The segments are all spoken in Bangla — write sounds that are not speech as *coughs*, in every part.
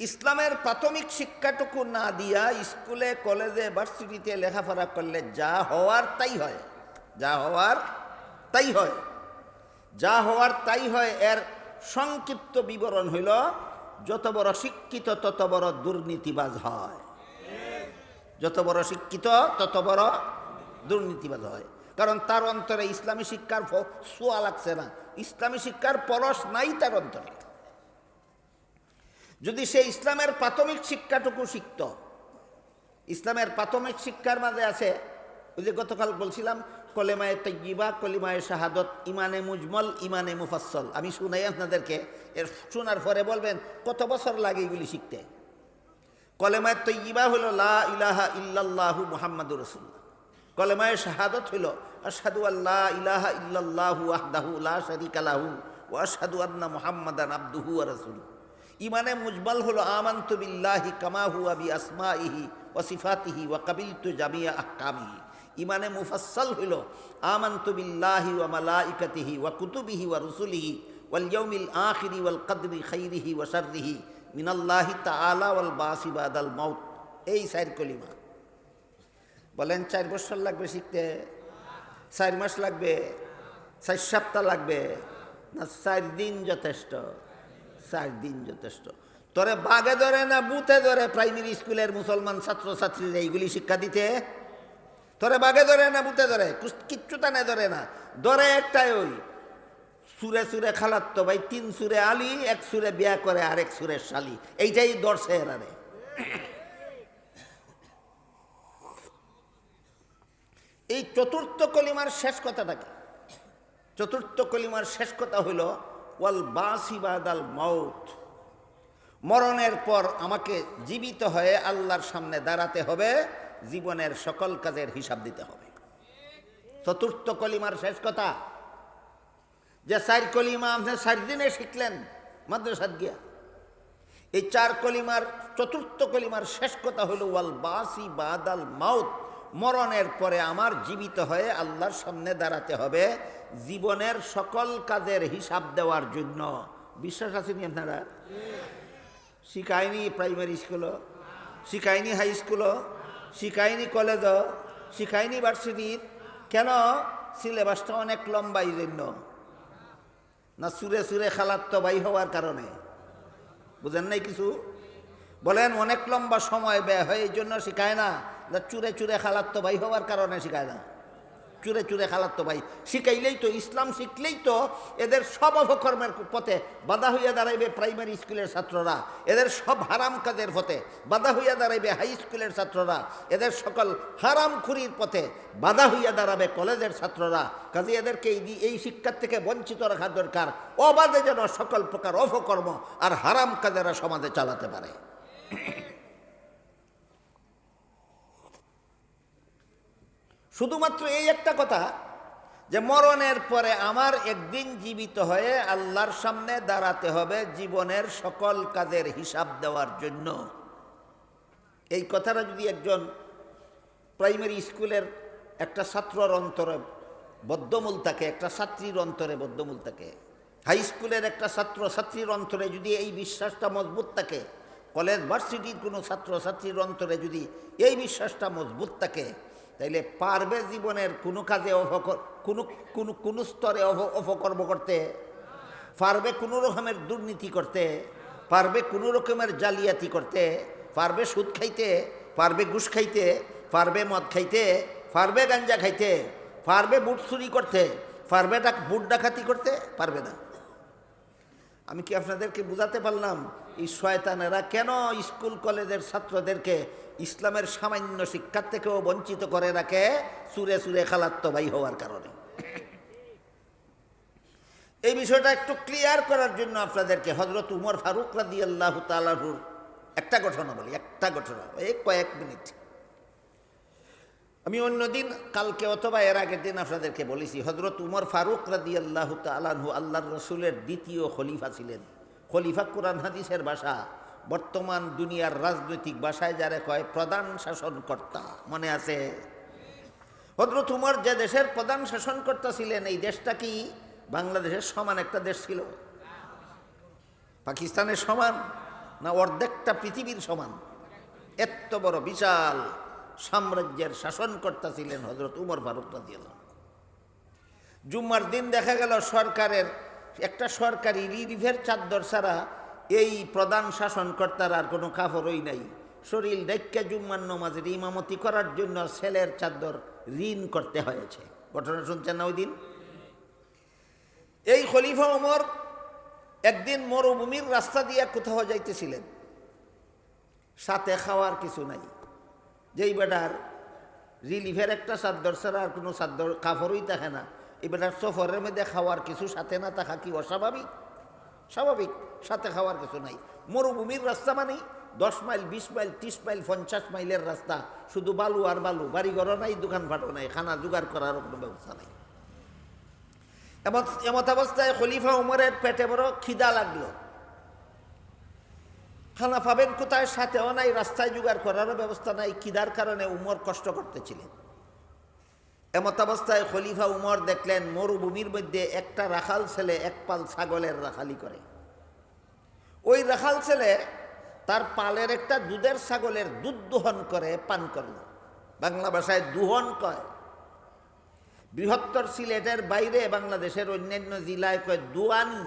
ইসলামের প্রাথমিক শিক্ষাটুকু না দিয়া স্কুলে, কলেজে, ভার্সিটিতে লেখাপড়া করলে যা হওয়ার তাই হয়। যা হওয়ার তাই হয়। যা হওয়ার তাই হয়, এর সংক্ষিপ্ত বিবরণ হইল, যত বড় শিক্ষিত, তত বড় দুর্নীতিবাজ হয়। যত বড় শিক্ষিত, তত বড় দুর্নীতিবাজ হয়। কারণ তার অন্তরে ইসলামী শিক্ষার ছোঁয়া লাগছে না। ইসলামী শিক্ষার পরশ নাই তার অন্তরে। যদি সে ইসলামের প্রাথমিক শিক্ষাটুকু শিখত, ইসলামের প্রাথমিক শিক্ষার মাঝে আছে, ওই যে গতকাল বলছিলাম, কলেমায় তৈবা কলিমায় শাহাদত, ইমানে মুজমল, ইমানে মুফাসল আমি শুনাই আপনাদেরকে, এর শোনার পরে বলবেন, কত বছর লাগে এগুলি শিখতে? কলেমায় তৈবা হলো, লা ইলাহা ইল্লাল্লাহু মুহাম্মাদুর রসুল্লাহ কলেমায় শাহাদত হইল আশহাদু আল্লাহ ইলাহা ইল্লাল্লাহু আহদাহু লা শারিকা লাহু ওয়া আশহাদু আন্না মুহাম্মাদান আবদুহু ওয়া রাসূলুহু। ইমানে মুজমাল হলো আমান্তু বিল্লাহি কামা হুয়া বি আসমাইহি ওয়া সিফাতিহি ওয়া কাবিলতু জামিয়া আহকামিহি ইমানে মুফাসসাল হইল আমান্তু বিল্লাহি ওয়া মালাইকাতিহি ওয়া কুতুবিহি ওয়া রুসুলিহি ওয়াল ইয়াউমিল আখিরি ওয়াল কদরি খাইরিহি ওয়া শাররিহি মিনাল্লাহি তাআলা ওয়াল বাসি বাদাল মাউত। এই চার কলিমা। বলেন চার বছর লাগবে শিখতে? চার মাস লাগবে? চার সপ্তাহ লাগবে? না, চার দিন যথেষ্ট। চার দিন যথেষ্ট। তোরে বাগে ধরে না বুথে ধরে প্রাইমারি স্কুলের মুসলমান ছাত্রছাত্রীরা এইগুলি শিক্ষা দিতে? তোরে বাগে ধরে না বুথে ধরে? কুস- কিচ্ছু টানে ধরে না। ধরে একটাই ওই, সুরে সুরে খালাত্ত ভাই, তিন সুরে আলি, এক সুরে বিয়া করে আরেক সুরে শালি। এইটাই দর্শে এরারে। এই চতুর্থ কলিমার শেষ কথাটা কি? চতুর্থ কলিমার শেষ কথা হইল ওয়াল বাসিবাদাল মাউত। মরণের পর আমাকে জীবিত হয়ে আল্লাহর সামনে দাঁড়াতে হবে, জীবনের সকল কাজের হিসাব দিতে হবে। চতুর্থ কলিমার শেষ কথা, যে চার কলিমা আপনি চার দিনে শিখলেন মাদ্রাসাত গিয়া। এই চার কলিমার, চতুর্থ কলিমার শেষ কথা হলো ওয়াল বাসি বাদাল মাউত। মরণের পরে আমার জীবিত হয়ে আল্লাহর সামনে দাঁড়াতে হবে জীবনের সকল কাজের হিসাব দেওয়ার জন্য। বিশ্বাস আছেনি আপনারা? শিখায়নি প্রাইমারি স্কুলও শিখায়নি হাই স্কুলও শিখায়নি কলেজও শিখায়নি ভার্সিটির কেন? সিলেবাসটা অনেক লম্বা এই জন্য। না, সুরে সুরে খালাত্ত বাই হওয়ার কারণে। বুঝেন নাই কিছু? বলেন, অনেক লম্বা সময় ব্যয় হয়, এই জন্য শিখায় না। চুরে চুরে খালাত্ত ভাই হওয়ার কারণে শিখায় না। চুরে চুরে খালাত্ত ভাই। শিখাইলেই তো, ইসলাম শিখলেই তো এদের সব অপকর্মের পথে বাধা হইয়া দাঁড়াইবে প্রাইমারি স্কুলের ছাত্ররা। এদের সব হারাম কাজের পথে বাধা হইয়া দাঁড়াইবে হাই স্কুলের ছাত্ররা। এদের সকল হারাম খুরির পথে বাধা হইয়া দাঁড়াবে কলেজের ছাত্ররা। কাজে এদেরকে এই শিক্ষার থেকে বঞ্চিত রাখা দরকার। অবাধে যেন সকল প্রকার অপকর্ম আর হারাম কাজেরা সমাজে চালাতে পারে। শুধুমাত্র এই একটা কথা, যে মরণের পরে আমার একদিন জীবিত হয়ে আল্লাহর সামনে দাঁড়াতে হবে জীবনের সকল কাজের হিসাব দেওয়ার জন্য। এই কথাটা যদি একজন প্রাইমারি স্কুলের একটা ছাত্রর অন্তরে, বদ্ধমূল থাকে, একটা ছাত্রীর অন্তরে বদ্ধমূল থাকে, হাই স্কুলের একটা ছাত্র, ছাত্রীর অন্তরে যদি এই বিশ্বাসটা মজবুত থাকে, কলেজ ভার্সিটির কোনো ছাত্র, ছাত্রীর অন্তরে যদি এই বিশ্বাসটা মজবুত থাকে তাইলে পারবে জীবনের কোনো কাজে কোনো কোনো কোনো স্তরে অপ- অপকর্ম করতে? পারবে কোনো রকমের দুর্নীতি করতে? পারবে কোনো রকমের জালিয়াতি করতে? পারবে সুদ খাইতে? পারবে ঘুষ খাইতে? পারবে মদ খাইতে? পারবে গাঞ্জা খাইতে? পারবে বুট চুরি করতে? পারবে ডাক, বুট ডাকাতি করতে? পারবে না। আমি কি আপনাদেরকে বুঝাতে পারলাম, এই শয়তানেরা কেন স্কুল, কলেজের ছাত্রদেরকে ইসলামের সামান্য শিক্ষার থেকেও বঞ্চিত করে রাখে সুরে সুরে খালাত্ত ভাই হওয়ার কারণে। এই বিষয়টা একটু ক্লিয়ার করার জন্য আপনাদেরকে হজরত উমর ফারুক রাদি আল্লাহ তালাহুর একটা ঘটনা বলি একটা ঘটনা এই কয়েক মিনিট। আমি অন্যদিন, কালকে অথবা এর আগের দিন আপনাদেরকে বলেছি হজরত উমর ফারুক রাদি আল্লাহ তালাহু আল্লাহর রসুলের দ্বিতীয় খলিফা ছিলেন। খলিফা কোরআন হাদিসের ভাষা। বর্তমান দুনিয়ার রাজনৈতিক ভাষায় যারা কয় প্রধান শাসনকর্তা, মনে আছে? হজরত উমর যে দেশের প্রধান শাসনকর্তা ছিলেন, এই দেশটা কি বাংলাদেশের সমান একটা দেশ ছিল? পাকিস্তানের সমান না অর্ধেকটা পৃথিবীর সমান? এত বড় বিশাল সাম্রাজ্যের শাসনকর্তা ছিলেন হজরত উমর ফারুক আনহু। জুম্মার দিন দেখা গেল সরকারের, একটা সরকারি রিলিফের চাদর ছাড়া এই প্রধান শাসনকর্তার আর কোনো কাপড়ই নাই। শরীর ডাক্কা জুম্মার নমাজের ইমামতি করার জন্য ছেলের চাদর ঋণ করতে হয়েছে। ঘটনা শুনছেন না ওই দিন? এই খলিফা ওমর একদিন মরুভূমির রাস্তা দিয়ে কোথাও যাইতেছিলেন। সাথে খাওয়ার কিছু নাই। যেই বেটার রিলিফের একটা চাদর ছাড়া আর কোনো চাদর কাফরই থাকে না। এই বেটার সফরের মধ্যে খাওয়ার কিছু সাথে না থাকা কি অস্বাভাবিক? স্বাভাবিক, সাথে খাওয়ার কিছু নাই। মরুভূমির রাস্তা মানে দশ মাইল, বিশ মাইল, ত্রিশ মাইল, পঞ্চাশ মাইলের রাস্তা। শুধু বালু আর বালু, বাড়িঘরও নাই দোকান দোকানপাটও নাই, খানা জোগাড় করার কোনো ব্যবস্থা নাই। এমত অবস্থায় খলিফা উমরের পেটে বড় খিদা লাগল। খানা পাবেন কোথায়, সাথেও নাই, রাস্তায় জোগাড় করারও ব্যবস্থা নাই, খিদার কারণে উমর কষ্ট করতেছিলেন। এমত অবস্থায় খলিফা উমর দেখলেন, মরুভূমির মধ্যে একটা রাখাল ছেলে এক পাল ছাগলের রাখালি করে। ওই রাখাল ছেলে তার পালের একটা দুধের ছাগলের দুধ দোহন করে, পান করল। বাংলা ভাষায় দুহন কয়। বৃহত্তর সিলেটের বাইরে বাংলাদেশের অন্যান্য জেলায় কয় দুয়ানি।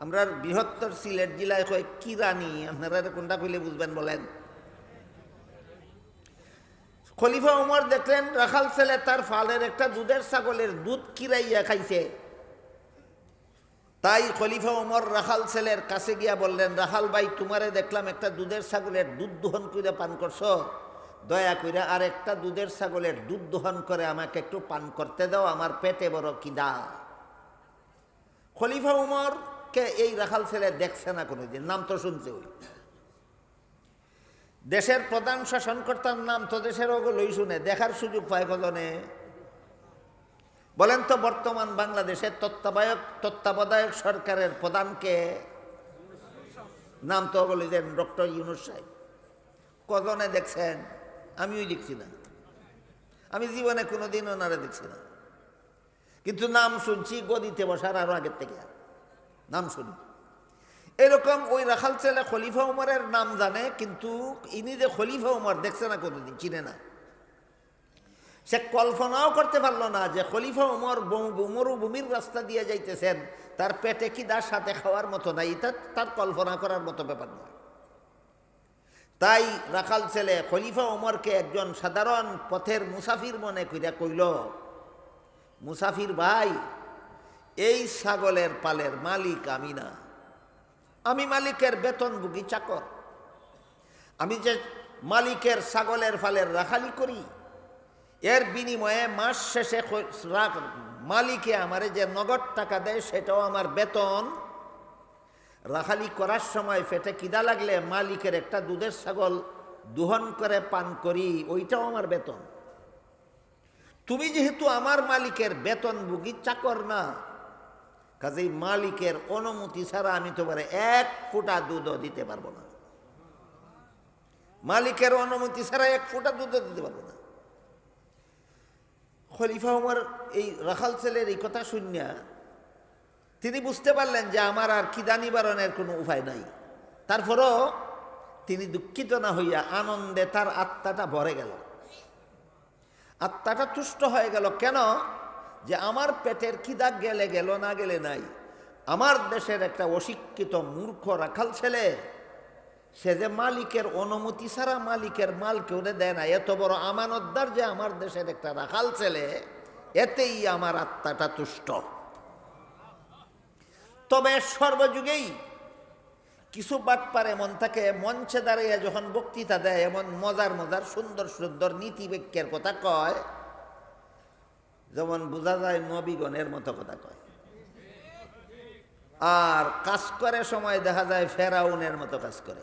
আমরা বৃহত্তর সিলেট জেলায় কয় কিরানি। আপনারা কোনটা কইলে বুঝবেন বলেন? খলিফা উমর দেখলেন, রাখাল ছেলে তার ফালের একটা দুধের ছাগলের দুধ কিরাইয়া খাইছে। তাই খলিফা উমর রাখাল ছেলের কাছে গিয়া বললেন, রাখাল ভাই, তোমারে দেখলাম একটা দুধের ছাগলের দুধ দোহন করে পান করছ। দয়া করে আর একটা দুধের ছাগলের দুধ দোহন করে আমাকে একটু পান করতে দাও, আমার পেটে বড় কিদা খলিফা উমর কে এই রাখাল ছেলে দেখছে না কোনোদিন, নাম তো শুনছে ওই। দেশের প্রধান শাসনকর্তার নাম তো দেশের ওগুলোই শুনে, দেখার সুযোগ পায় কজনে? বলেন তো বর্তমান বাংলাদেশের তত্ত্বাবধায়ক তত্ত্বাবধায়ক সরকারের প্রধানকে নাম তো ওগুলো দেন ডক্টর ইউনুস সাহেব। কজনে দেখছেন? আমিও দেখছি না। আমি জীবনে কোনোদিন ওনারা দেখছি না। কিন্তু নাম শুনছি গদিতে বসার আরও আগের থেকে। নাম শুনি এরকম ওই রাখাল ছেলে খলিফা উমরের নাম জানে, কিন্তু ইনি যে খলিফা উমর দেখছে না কোনোদিন, চিনে না। সে কল্পনাও করতে পারল না যে খলিফা উমর মরুভূমির রাস্তা দিয়ে যাইতেছেন, তার পেটে কি তার সাথে খাওয়ার মতো নাই, এটা তার কল্পনা করার মতো ব্যাপার নয়। তাই রাখাল ছেলে খলিফা উমরকে একজন সাধারণ পথের মুসাফির মনে কইরা কইল, মুসাফির ভাই, এই ছাগলের পালের মালিক আমি না। আমি মালিকের বেতনভোগী চাকর। আমি যে মালিকের ছাগলের ফালের রাখালি করি, এর বিনিময়ে মাস শেষে মালিকে আমারে যে নগদ টাকা দেয় সেটাও আমার বেতন। রাখালি করার সময় ফেটে কিদা লাগলে মালিকের একটা দুধের ছাগল দুহন করে পান করি, ওইটাও আমার বেতন। তুমি যেহেতু আমার মালিকের বেতনভোগী চাকর না কাজেই মালিকের অনুমতি ছাড়া আমি তোমারে এক ফোঁটা দুধও দিতে পারব না। মালিকের অনুমতি ছাড়া এক ফোঁটা দুধও দিতে পারব না। খলিফা উমর এই রাখাল ছেলের এই কথা শুনিয়া তিনি বুঝতে পারলেন যে আমার আর খিদা নিবারণের কোনো উপায় নাই। তারপরও তিনি দুঃখিত না হইয়া আনন্দে তার আত্মাটা ভরে গেল। আত্মাটা তুষ্ট হয়ে গেল। কেন? যে আমার পেটের খিদা গেলে গেল, না গেলে নাই। আমার দেশের একটা অশিক্ষিত মূর্খ রাখাল ছেলে, সে যে মালিকের অনুমতি ছাড়া মালিকের মাল কেউ দেয় না। এত বড় আমানতদার যে আমার দেশের একটা রাখাল ছেলে, এতেই আমার আত্মাটা তুষ্ট। তবে সর্বযুগেই কিছু বাটপার এমন থাকে, মঞ্চে দাঁড়িয়ে যখন বক্তৃতা দেয়, এমন মজার মজার, সুন্দর সুন্দর নীতি বাক্যের কথা কয় যেমন বোঝা যায় নবীগণের মতো কথা কয়। আর কাজ করে সময় দেখা যায় ফেরাউনের মতো কাজ করে।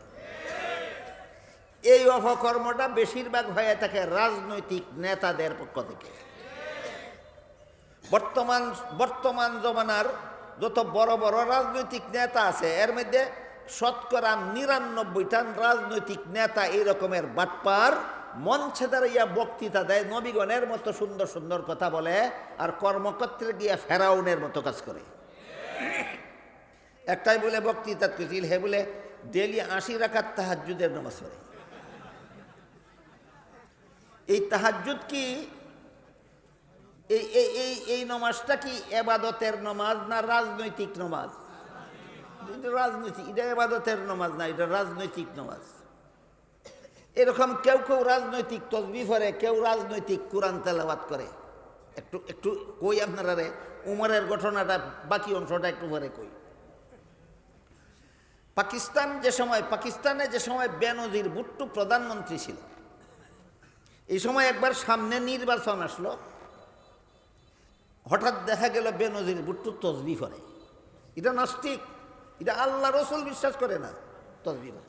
এই অপকর্মটা বেশিরভাগ হয়ে থাকে রাজনৈতিক নেতাদের পক্ষ থেকে। বর্তমান বর্তমান জমানার যত বড় বড় রাজনৈতিক নেতা আছে, এর মধ্যে শতকরা নিরানব্বইটা রাজনৈতিক নেতা এই রকমের বাটপার মঞ্চে দাঁড়াইয়া বক্তৃতা দেয়, নবীগণের মতো সুন্দর সুন্দর কথা বলে আর কর্মক্ষেত্রে গিয়া ফেরাউনের মতো কাজ করে। *coughs* একটাই বলে বক্তৃতা করছিল হে বলে ডেলি আশি রাখার তাহাজুদের নামাজ পড়ে। এই তাহাজুদ কি? এই এই এই নমাজটা কি এবাদতের নমাজ না রাজনৈতিক নমাজ? রাজনৈতিক, এটা এবাদতের নমাজ না, এটা রাজনৈতিক নমাজ। এরকম কেউ কেউ রাজনৈতিক তসবি করে কেউ রাজনৈতিক কোরআন তেলাবাদ করে। একটু একটু কই আপনারা রে উমরের ঘটনাটা, বাকি অংশটা একটু পরে কই। পাকিস্তান যে সময়, পাকিস্তানে যে সময় বেনজির ভুট্টো প্রধানমন্ত্রী ছিল, এই সময় একবার সামনে নির্বাচন আসলো। হঠাৎ দেখা গেল বেনজির ভুট্টো তসবি করে এটা নাস্তিক, এটা আল্লাহ রসুল বিশ্বাস করে না তসবি করে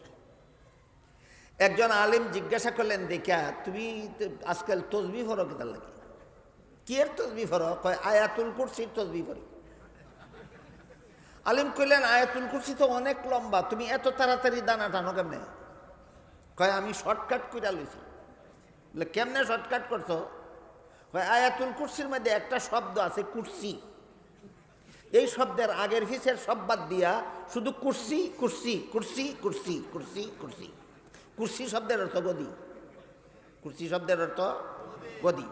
একজন আলিম জিজ্ঞাসা করলেন দেখা তুমি আজকাল তসবি ফরো কেতার লাগে? কি এর তসবি ফরো কয়, আয়াতুল কুরসির তসবি ফরি আলিম কইলেন, আয়াতুল কুরসি তো অনেক লম্বা, তুমি এত তাড়াতাড়ি দানা টানো কেমনে? কয়, আমি শর্টকাট কইরা লইছি। বলে, কেমনে শর্টকাট করছ? কয়, আয়াতুল কুরসির মধ্যে একটা শব্দ আছে, কুরসি। এই শব্দের আগের ফিসের সব বাদ দিয়া শুধু কুরসি কুরসি কুরসি কুরসি কুরসি কুরসি। কুরসি শব্দের অর্থ গদি। কুরসি শব্দের অর্থ গদি।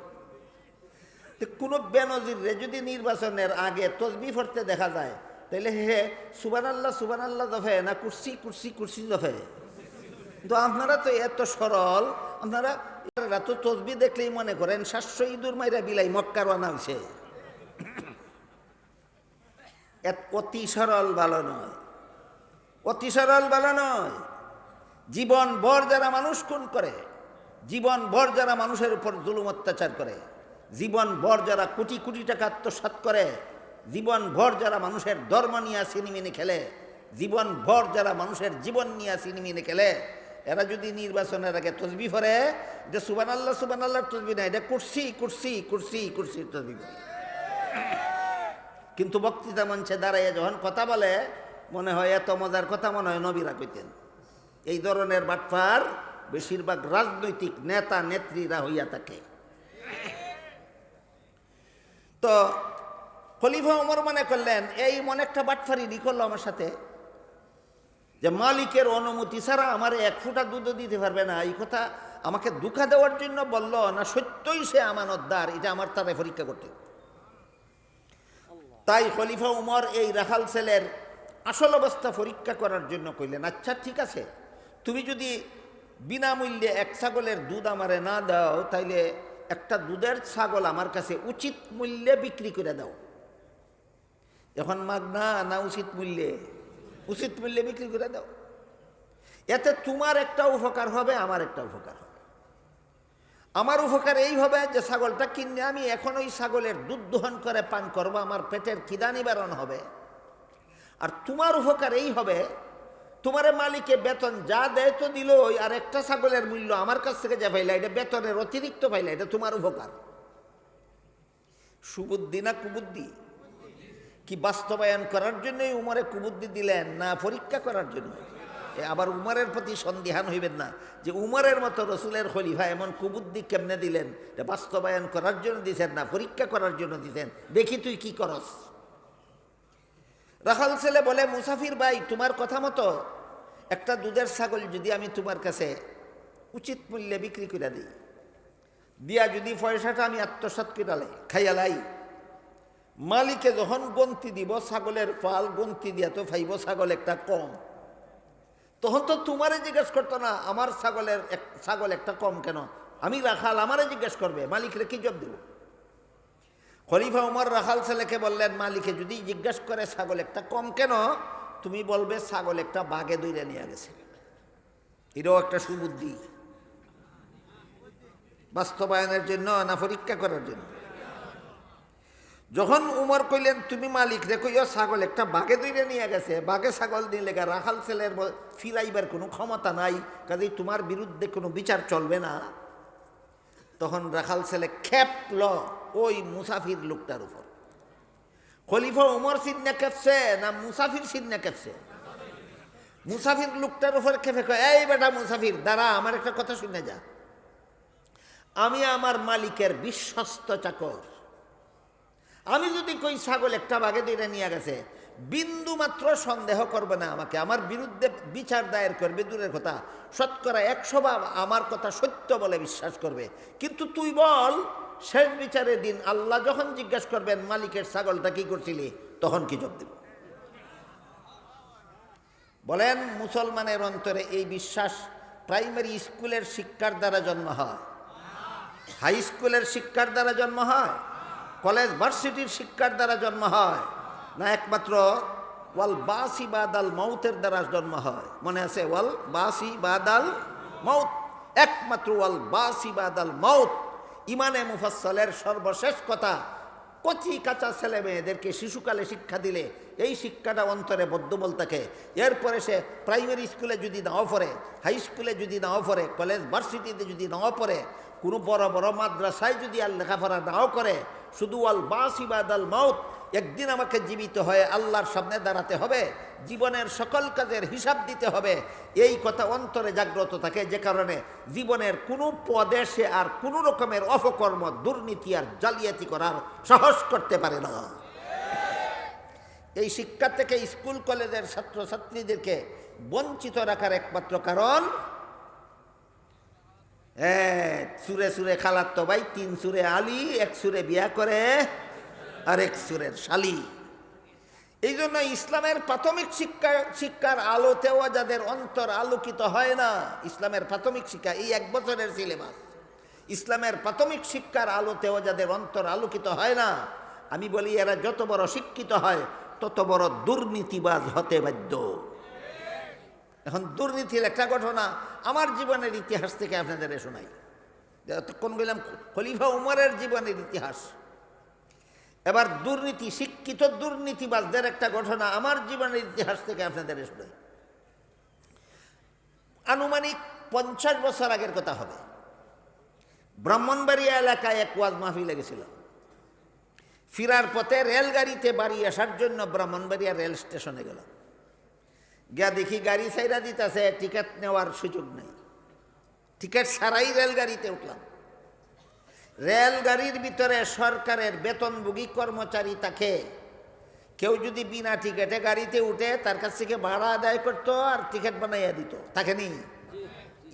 তো কোনো বেনজির যদি নির্বাচনের আগে তসবি ফরতে দেখা যায় তাহলে হে সুবান আল্লাহ সুবান আল্লাহ দফে না কুরসি কুরসি কুরসি দফে কিন্তু আপনারা তো এত সরল, আপনারা তো তসবি দেখলেই মনে করেন সাতশো ইঁদুর মাইরা বিলাই মক্কার আনা হয়েছে অতি সরল ভালো নয়। অতি সরল ভালো নয়। জীবন ভর যারা মানুষ খুন করে, জীবন ভর যারা মানুষের উপর জুলুম অত্যাচার করে, জীবন ভর যারা কোটি কোটি টাকা আত্মসাত করে, জীবন ভর যারা মানুষের ধর্ম নিয়ে সিনেমিনে খেলে, জীবন ভর যারা মানুষের জীবন নিয়ে সিনেমিনে খেলে, এরা যদি নির্বাচনের আগে তসবি ফরে যে সুবান আল্লাহ সুবান আল্লাহর তসবি না, এটা কুর্সি কুর্সি কুর্সি, কুর্সির তসবি করে কিন্তু বক্তৃতা মঞ্চে দাঁড়াইয়ে যখন কথা বলে, মনে হয় এত মজার কথা মনে হয় নবীরা কইতেন। এই ধরনের বাটফার বেশিরভাগ রাজনৈতিক নেতা, নেত্রীরা হইয়া থাকে। তো খলিফা ওমর মনে করলেন, এই মনে একটা বাটফারি করল আমার সাথে, যে মালিকের অনুমতি ছাড়া আমার এক ফুটা দুধও দিতে পারবে না। এই কথা আমাকে দুঃখা দেওয়ার জন্য বলল, না, সত্যই সে আমানতদার, এটা আমার তারে পরীক্ষা করতে। তাই খলিফা উমর এই রাখাল ছেলের আসল অবস্থা পরীক্ষা করার জন্য কইলেন আচ্ছা ঠিক আছে তুমি যদি বিনামূল্যে এক ছাগলের দুধ আমারে না দাও, তাইলে একটা দুধের ছাগল আমার কাছে উচিত মূল্যে বিক্রি করে দাও। এখন মাগ না না উচিত মূল্যে? উচিত মূল্যে বিক্রি করে দাও। এতে তোমার একটা উপকার হবে, আমার একটা উপকার হবে। আমার উপকার এই হবে যে ছাগলটা কিনে আমি এখন ওই ছাগলের দুধ দহন করে পান করব, আমার পেটের খিদা নিবারণ হবে। আর তোমার উপকার এই হবে তোমার মালিকে বেতন যা দেয় তো দিল আর একটা ছাগলের মূল্য আমার কাছ থেকে যা পাইলা, এটা বেতনের অতিরিক্ত পাইলা, এটা তোমার উপকার। সুবুদ্ধি না কুবুদ্ধি? কি বাস্তবায়ন করার জন্যই উমরে কুবুদ্ধি দিলেন, না পরীক্ষা করার জন্য আবার উমরের প্রতি সন্দেহান হইবেন না, যে উমরের মতো রসুলের খলিফা এমন কুবুদ্ধি কেমনে দিলেন? বাস্তবায়ন করার জন্য দিছেন, না পরীক্ষা করার জন্য দিছেন? দেখি তুই কি করস। রাখাল ছেলে বলে, মুসাফির ভাই, তোমার কথা মতো একটা দুধের ছাগল যদি আমি তোমার কাছে উচিত মূল্যে বিক্রি করে দিই, দিয়া যদি পয়সাটা আমি আত্মসাত করে খাইয়া লাই, মালিকে যখন গন্তি দিব, ছাগলের পাল গন্তি দিয়া তো ফাইব, ছাগল একটা কম। তখন তো তোমারে জিজ্ঞেস করতো না, আমার ছাগলের ছাগল একটা কম কেন? আমি রাখাল আমারে জিজ্ঞেস করবে, মালিকরে কি জব দেব? খলিফা উমর রাখাল ছেলেকে বললেন, মালিকে, যদি জিজ্ঞেস করে ছাগল একটা কম কেন? তুমি বলবে ছাগল একটা বাঘে দইরে নিয়ে গেছে। এটাও একটা সুবুদ্ধি। বাস্তবায়নের জন্য না পরীক্ষা করার জন্য? যখন উমর কইলেন, তুমি মালিক, রে কইও ছাগল একটা বাঘে দইরে নিয়ে গেছে। বাঘে ছাগল গা রাখাল ছেলের ফিরাইবার কোনো ক্ষমতা নাই। কাজেই তোমার বিরুদ্ধে কোনো বিচার চলবে না। তখন রাখাল ছেলে খেপল ওই মুসাফির লোকটার উপর। খলিফা ওমর সিন্না কেপছে না মুসাফির সিন্না কেপছে মুসাফির লোকটার উপর খেপে এই বেটা মুসাফির, দাঁড়া, আমার একটা কথা শুনে যা। আমি আমার মালিকের বিশ্বস্ত চাকর। আমি যদি কই ছাগল একটা বাগে দিয়ে নিয়ে গেছে বিন্দু মাত্র সন্দেহ করবে না আমাকে। আমার বিরুদ্ধে বিচার দায়ের করবে, দূরের কথা। শতকরা একশো বা আমার কথা সত্য বলে বিশ্বাস করবে। কিন্তু তুই বল, শেষ বিচারের দিন আল্লাহ যখন জিজ্ঞাসা করবেন, মালিকের ছাগলটা কি করছিলি, তখন কি জব দেব? বলেন, মুসলমানের অন্তরে এই বিশ্বাস প্রাইমারি স্কুলের শিক্ষার দ্বারা জন্ম হয়। হাই স্কুলের শিক্ষার দ্বারা জন্ম হয়। কলেজ ভার্সিটির শিক্ষার দ্বারা জন্ম হয়। না একমাত্র ওয়াল বাসি বাদাল মৌতের দ্বারা জন্ম হয়। মনে আছে? ওয়াল বাসি বাদাল মৌত একমাত্র ওয়াল বাসি বাদাল মৌত ইমানে মুফাসলের সর্বশেষ কথা, কচি কাঁচা ছেলে মেয়েদেরকে শিশুকালে শিক্ষা দিলে এই শিক্ষাটা অন্তরে বদ্ধবল থাকে। এরপরে সে প্রাইমারি স্কুলে যদি নাও পড়ে, হাই স্কুলে যদি নাও পড়ে, কলেজ, ভার্সিটিতে যদি নাও পড়ে, কোনো বড় বড় মাদ্রাসায় যদি আর লেখাপড়া নাও করে, শুধু আল বাসিবাদ আল মাউত একদিন আমাকে জীবিত হয়ে আল্লাহর সামনে দাঁড়াতে হবে, জীবনের সকল কাজের হিসাব দিতে হবে। এই কথা অন্তরে জাগ্রত থাকে, যে কারণে জীবনের কোনো পদে সে আর কোনো রকমের অপকর্ম, দুর্নীতি আর জালিয়াতি করার সাহস করতে পারে না। এই শিক্ষা থেকে স্কুল, কলেজের ছাত্রছাত্রীদেরকে বঞ্চিত রাখার একমাত্র কারণ হ্যাঁ সুরে সুরে খালাত তো ভাই, তিন সুরে আলী, এক সুরে বিয়া করে আর এক সুরের শালি। এই জন্য ইসলামের প্রাথমিক শিক্ষা, শিক্ষার আলোতেও যাদের অন্তর আলোকিত হয় না, ইসলামের প্রাথমিক শিক্ষা, এই এক বছরের সিলেবাস। ইসলামের প্রাথমিক শিক্ষার আলোতেও যাদের অন্তর আলোকিত হয় না, আমি বলি এরা যত বড় শিক্ষিত হয়, তত বড় দুর্নীতিবাজ হতে বাধ্য। এখন দুর্নীতির একটা ঘটনা আমার জীবনের ইতিহাস থেকে আপনাদের শোনাই। তখন বললাম খলিফা উমরের জীবনের ইতিহাস এবার দুর্নীতি, শিক্ষিত দুর্নীতিবাজদের একটা ঘটনা আমার জীবনের ইতিহাস থেকে আপনাদের শোনাই আনুমানিক পঞ্চাশ বছর আগের কথা হবে। ব্রাহ্মণবাড়িয়া এলাকায় এক ওয়াজ মাহফিল লেগেছিল ফিরার পথে রেলগাড়িতে বাড়ি আসার জন্য ব্রাহ্মণবাড়িয়া রেল স্টেশনে গেল গিয়া দেখি গাড়ি সাইরা দিতেছে, টিকিট নেওয়ার সুযোগ নেই। টিকিট ছাড়াই রেলগাড়িতে উঠলাম। রেলগাড়ির ভিতরে সরকারের বেতনভোগী কর্মচারী তাকে কেউ যদি বিনা টিকিটে গাড়িতে উঠে তার কাছ থেকে ভাড়া আদায় করতো আর টিকিট বানাইয়া দিত। তাকে নি?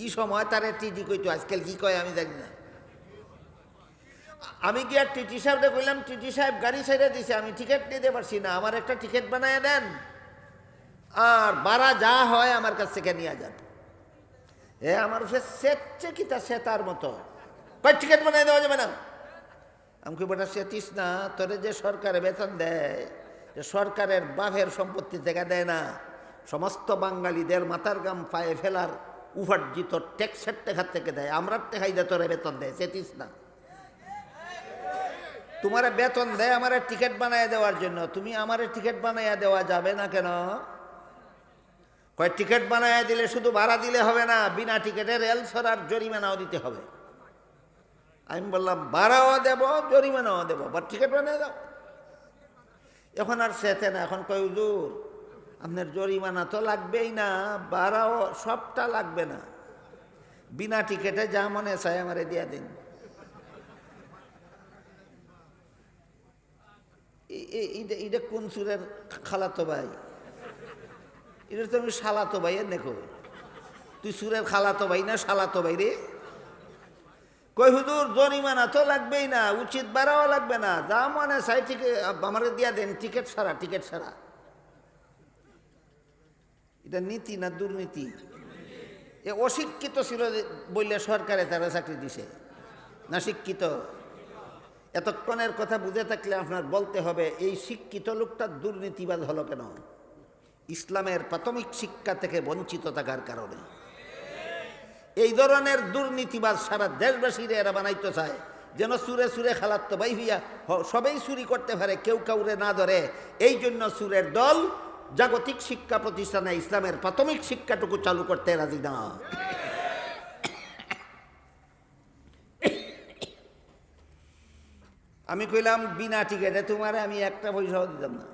এই সময় তারে টিটি কইতো, আজকাল কি কয় আমি জানি না। আমি গিয়া টিটি সাহেবটা কইলাম, টিটি সাহেব গাড়ি ছেড়ে দিছে, আমি টিকিট নিতে পারছি না, আমার একটা টিকিট বানায় দেন। আর বাড়া যা হয় আমার কাছ থেকে নিয়ে যান। এ আমার সে সেচ্ছে সে তার মতো। কয় টিকিট বানাই দেওয়া যাবে না? আমি কি বেটা সেতিস না তোরে যে সরকারে বেতন দেয়, যে সরকারের বাঘের সম্পত্তি থেকে দেয় না, সমস্ত বাঙালিদের মাথার গাম পায়ে ফেলার উপার্জিত ট্যাক্সের টেকার থেকে দেয় আমরা টেকাই দিয়ে তোরে বেতন দেয় সেতিস না তোমার বেতন দেয় আমার টিকিট বানায় দেওয়ার জন্য, তুমি আমার টিকিট বানাইয়া দেওয়া যাবে না কেন? কয়, টিকিট বানাইয়া দিলে শুধু ভাড়া দিলে হবে না, বিনা টিকিটে রেল সরার জরিমানাও দিতে হবে। আমি বললাম বাড়াও দেব, জরিমানাও দেব, বা টিকিট বানিয়ে দাও এখন আর সেতে না, এখন কই হুজুর, আপনার জরিমানা তো লাগবেই না বাড়াও সবটা লাগবে না। বিনা টিকিটে যা মনে চায় আমারে দিয়ে দিন। এটা কোন সুরের খালাতো ভাই? এটা তো আমি সালাতো ভাই দেখো তুই সুরের খালাতো ভাই না সালাতো ভাই রে? কই হুজুর, জরিমানা তো লাগবেই না, উচিত বাড়াও লাগবে না। যা মনে চাই টিকিট দিয়া দেন, টিকিট ছাড়া টিকিট ছাড়া। এটা নীতি না দুর্নীতি? এ অশিক্ষিত ছিল বললে সরকারে তারা চাকরি দিছে। না শিক্ষিত? এতক্ষণের কথা বুঝে থাকলে আপনার বলতে হবে, এই শিক্ষিত লোকটা দুর্নীতিবাদ হলো কেন? ইসলামের প্রাথমিক শিক্ষা থেকে বঞ্চিত থাকার কারণে। এই ধরনের দুর্নীতিবাদ সারা দেশবাসীর এরা বানাইতে চায়। যেন সুরে সুরে খালাত্ত বাই হইয়া সবাই চুরি করতে পারে, কেউ কাউরে না ধরে। এই জন্য সুরের দল জাগতিক শিক্ষা প্রতিষ্ঠানে ইসলামের প্রাথমিক শিক্ষাটুকু চালু করতে রাজি না। আমি কইলাম, বিনা টিকিটে তোমার আমি একটা পয়সাও দিতাম না।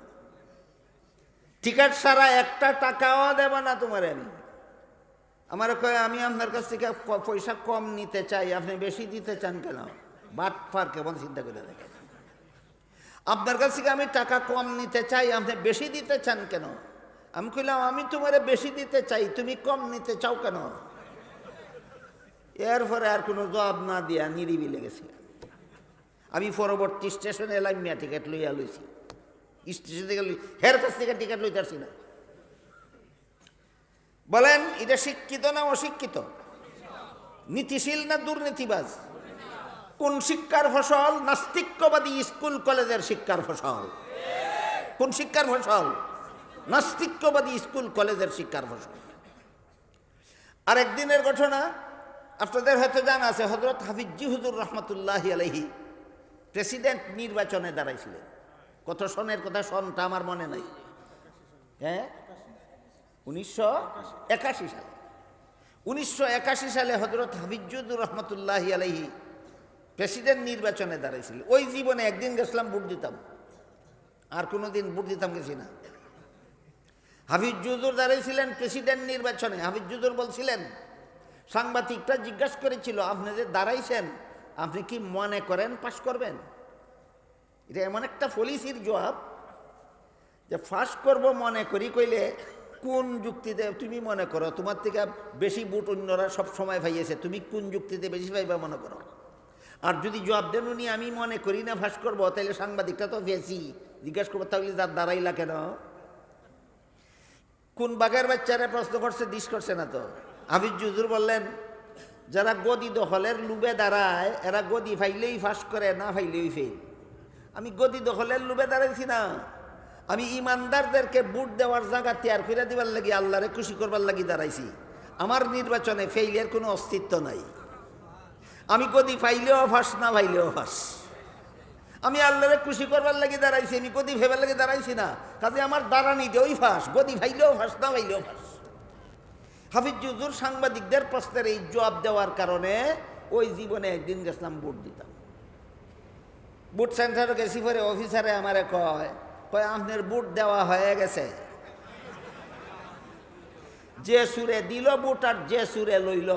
টিকিট ছাড়া একটা টাকাও দেব না তোমার আমি। আমার কয়, আমি আপনার কাছ থেকে পয়সা কম নিতে চাই, আপনি বেশি দিতে চান কেন? বাট ফার কেমন চিন্তা করে দেখেন। আপনার কাছ থেকে আমি টাকা কম নিতে চাই, আপনি বেশি দিতে চান কেন? আমি কইলাম, আমি তোমারে বেশি দিতে চাই, তুমি কম নিতে চাও কেন? এরপরে আর কোনো জবাব না দিয়া নিরিবিলে গেছে আমি পরবর্তী স্টেশনে এলাম মিয়া টিকিট লইয়া লইছি। স্টেশন থেকে হের কাছ থেকে টিকিট লইতে পারছি না। বলেন, এটা শিক্ষিত না অশিক্ষিত? নীতিশীল না দুর্নীতিবাজ? কোন শিক্ষার ফসল? নাস্তিক্যবাদী স্কুল, কলেজের শিক্ষার ফসল। কোন শিক্ষার ফসল? নাস্তিক্যবাদী স্কুল, কলেজের শিক্ষার ফসল। আর একদিনের ঘটনা, আপনাদের হয়তো জানা আছে হজরত হাফিজি হুজুর রহমতুল্লাহ আলহি প্রেসিডেন্ট নির্বাচনে দাঁড়াইছিলেন। কত সনের কথা সনটা আমার মনে নাই। হ্যাঁ? উনিশশো একাশি সালে। উনিশশো একাশি সালে হজরত হাফিজুদ্দুর রহমতুল্লাহ আলহি প্রেসিডেন্ট নির্বাচনে দাঁড়াইছিল। ওই জীবনে একদিন গেছিলাম, ভোট দিতাম। আর কোনো দিন ভোট দিতাম গেছি না। হাফিজুদ্দুর দাঁড়াইছিলেন প্রেসিডেন্ট নির্বাচনে। হাফিজুদ্দুর বলছিলেন, সাংবাদিকটা জিজ্ঞাসা করেছিল, আপনি যে দাঁড়াইছেন, আপনি কি মনে করেন পাশ করবেন? এটা এমন একটা পলিসির জবাব যে ফাঁস করব মনে করি কইলে কোন যুক্তিতে তুমি মনে করো, তোমার থেকে বেশি বুট অন্যরা সব সময় পাইয়েছে তুমি কোন যুক্তিতে বেশি পাইবা মনে করো? আর যদি জবাব দেন উনি, আমি মনে করি না, ফাঁস করব তাহলে সাংবাদিকটা তো বেশি জিজ্ঞাসা করব, তাহলে তার দাঁড়াইলা কেন? কোন বাঘের বাচ্চারা প্রশ্ন করছে, দিস করছে না তো। হাফিজ জুজুর বললেন, যারা গদি দখলের লুবে দাঁড়ায়, এরা গদি ফাইলেই ফাঁস করে, না ফাইলেই ফেল। আমি গদি দখলের লুবে দাঁড়াইছি না। আমি ইমানদারদেরকে বুট দেওয়ার জায়গা তৈয়ার করে দিবার লাগি, আল্লাহরে খুশি করবার লাগি দাঁড়াইছি। আমার নির্বাচনে ফেইলের কোনো অস্তিত্ব নাই। আমি গদি ফাইলেও ফাঁস, না ফাইলেও ফাঁস। আমি আল্লাহরে খুশি করবার লাগি দাঁড়াইছি, আমি গদি ফেবার লাগি দাঁড়াইছি না। কাজে আমার দাঁড়ানি ওই ফাঁস গদি ফাইলেও ফাঁস, না ফাইলেও ফাঁস। হাফিজ জুজুর সাংবাদিকদের প্রশ্নের এই জবাব দেওয়ার কারণে ওই জীবনে একদিন গেছিলাম বুট দিতাম। বুট সেন্টারে গেছি পরে অফিসারে আমারে কয় কয় বুট দেওয়া হয়ে গেছে। যে সুরে দিল বুট আর যে সুরে লইল।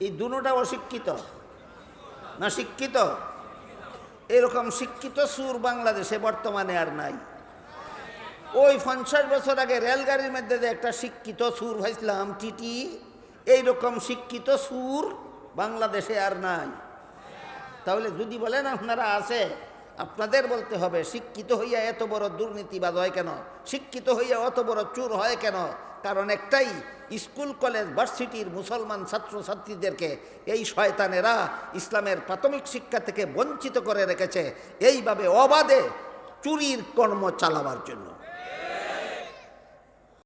এই দুটা অশিক্ষিত। না শিক্ষিত? এরকম শিক্ষিত সুর বাংলাদেশে বর্তমানে আর নাই। ওই পঞ্চাশ বছর আগে রেলগাড়ির মধ্যে যে একটা শিক্ষিত সুর ভাইছিলাম টিটি, এইরকম শিক্ষিত সুর বাংলাদেশে আর নাই। তাহলে যদি বলেন আপনারা আছে আপনাদের বলতে হবে, শিক্ষিত হইয়া এত বড় দুর্নীতিবাদ হয় কেন? শিক্ষিত হইয়া অত বড় চুর হয় কেন? কারণ একটাই, স্কুল, কলেজ, ভার্সিটির মুসলমান ছাত্রছাত্রীদেরকে এই শয়তানেরা ইসলামের প্রাথমিক শিক্ষা থেকে বঞ্চিত করে রেখেছে। এইভাবে অবাধে চুরির কর্ম চালাবার জন্য।